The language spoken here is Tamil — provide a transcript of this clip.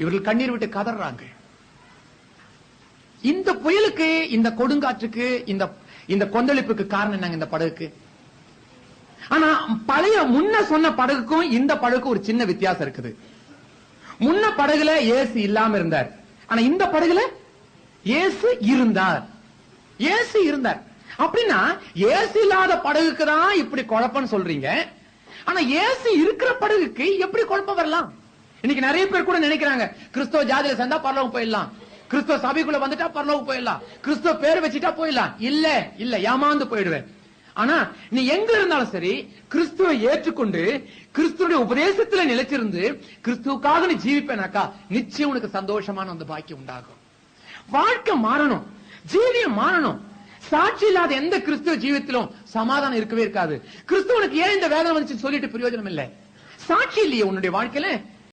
இவர்கள் கண்ணீர் விட்டு கதறாங்க. இந்த புயலுக்கு இந்த கொடுங்காற்றுக்கு இந்த இந்த கொந்தளிப்புக்கு காரணம் என்னங்க இந்த படகுக்கு? ஆனா பழைய முன்ன சொன்ன படகுக்கும் இந்த படகுக்கும் ஒரு சின்ன வித்தியாசம் இருக்குது. முன்ன படகுல ஏசு இல்லாம இருந்தார். ஆனா இந்த படகுல ஏசு இருந்தார். ஏசு இருந்தார். அப்படின்னா ஏசு இல்லாத படகுக்கு தான் இப்படி குழப்பம்னு சொல்றீங்க. ஆனா ஏசு இருக்கிற படகுக்கு எப்படி குழப்பம் வரலாம்? இன்னைக்கு நிறைய பேர் கூட நினைக்கிறாங்க கிறிஸ்தவ ஜாதியில சேர்ந்தா பரலோகம் போயிடலாம். கிறிஸ்தவ சபைக்குள்ள வந்துட்டா பரலோகம் போயிடலாம். கிறிஸ்தவ பேர் வச்சுட்டா போயிடலாம். இல்ல இல்ல ஏமாந்து போயிடுவேன். ஆனா நீ எங்க இருந்தாலும் சரி கிறிஸ்துவை ஏற்றுக்கொண்டு கிறிஸ்துடைய உபதேசத்துல நிலைச்சிருந்து கிறிஸ்துவுக்காக நீ ஜீவிப்பேனாக்கா நிச்சயம் உனக்கு சந்தோஷமான அந்த பாக்கியம் உண்டாகும். வாழ்க்கை மாறணும். ஜீவியம் மாறணும். சாட்சி இல்லாத எந்த கிறிஸ்துவ ஜீவித்திலும் சமாதானம் இருக்கவே இருக்காது. கிறிஸ்துவனுக்கு ஏன் இந்த வேதனை வந்துச்சு சொல்லிட்டு பிரயோஜனம் இல்லை? சாட்சி இல்லையே உன்னுடைய வாழ்க்கையில.